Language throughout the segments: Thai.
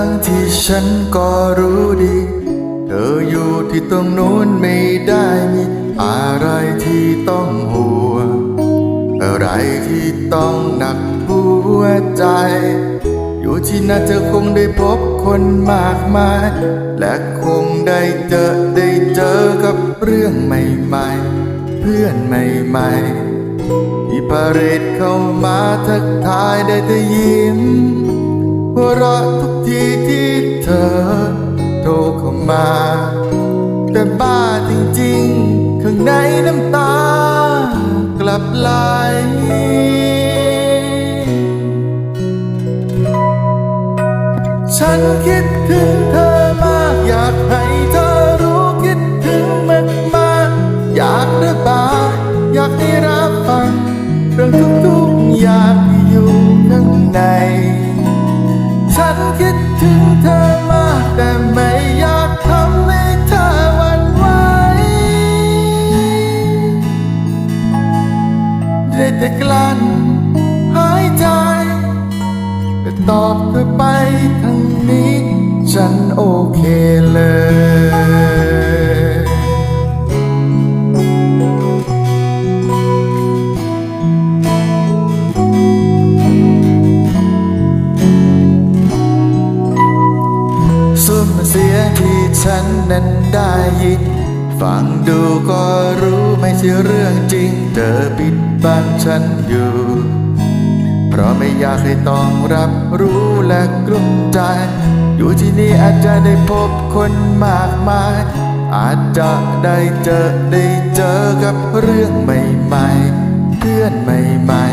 ้งที่ฉันก็รู้ดี เธออยู่ที่ตรงนู้นไม่ได้มีอะไรที่ต้องห่วงอะไรที่ต้องหนักหัวใจ อยู่ที่นั่นเธอคงได้พบคนมากมาย และคงได้เจอได้เจอกับเรื่องใหม่ๆ เพื่อนใหม่ๆที่พาเรดเข้ามาทักทายได้แต่ยิ้มหัวเราะทุก มา แต่บ้าจริงๆ ข้างในน้ำตากลับไหลฉันคิด แต่กลั้นหายใจแต่ตอบเธอไปทั้งนี้ ฉันโอเคเลยสุดเสียที่ฉันนั้นได้ยิน ฟังดูก็รู้ไม่ใช่เรื่องจริง เธอปิดบังฉันอยู่ เพราะไม่อยากให้ต้องรับรู้และกลุ้มใจ อยู่ที่นี่อาจจะได้พบคนมากมาย อาจจะได้เจอได้เจอกับเรื่องใหม่ๆ เพื่อนใหม่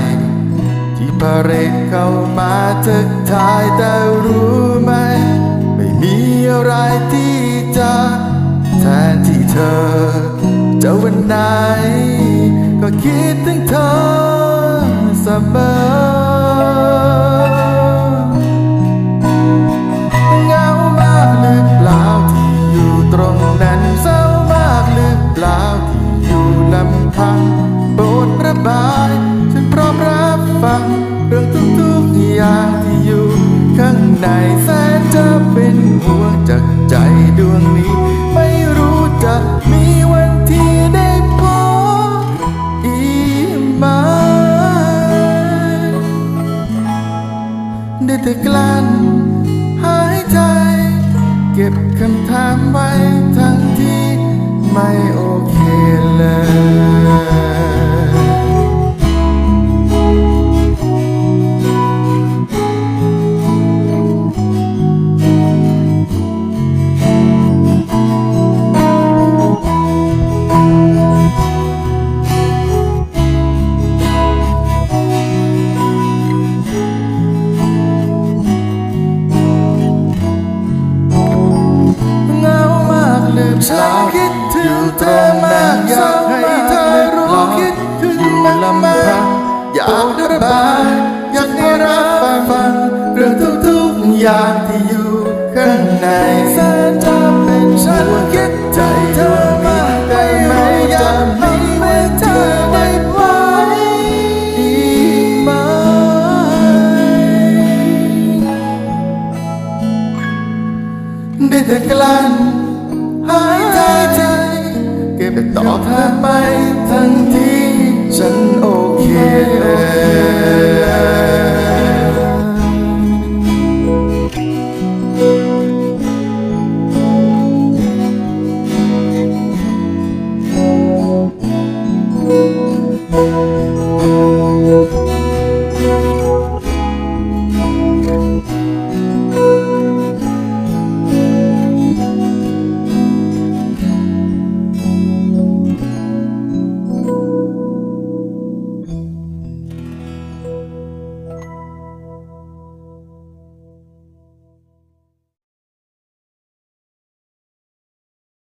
ๆ ที่พาเรดเข้ามาทักทายแต่รู้ไหม ไม่มีอะไรที่จะ เธอ จะวันไหน ก็คิดถึงเธอเสมอเหงามากหรือเปล่าที่อยู่ตรงนั้นเศร้ามากหรือเปล่าที่อยู่ลำพังโปรดระบายฉันพร้อมรับฟัง เรื่องทุกๆอย่างที่อยู่ข้างในแสนจากระบายอยากให้รับฟังเรื่องทุกๆอย่างที่อยู่ข้างในแสนจะเป็นฉันคิดถึงเธอมากแต่ไม่อยากมีให้เธอได้ไว้อีกไหมได้แต่กลั้นหายใจเก็บต่อเธอไปทั้งที่ฉัน โ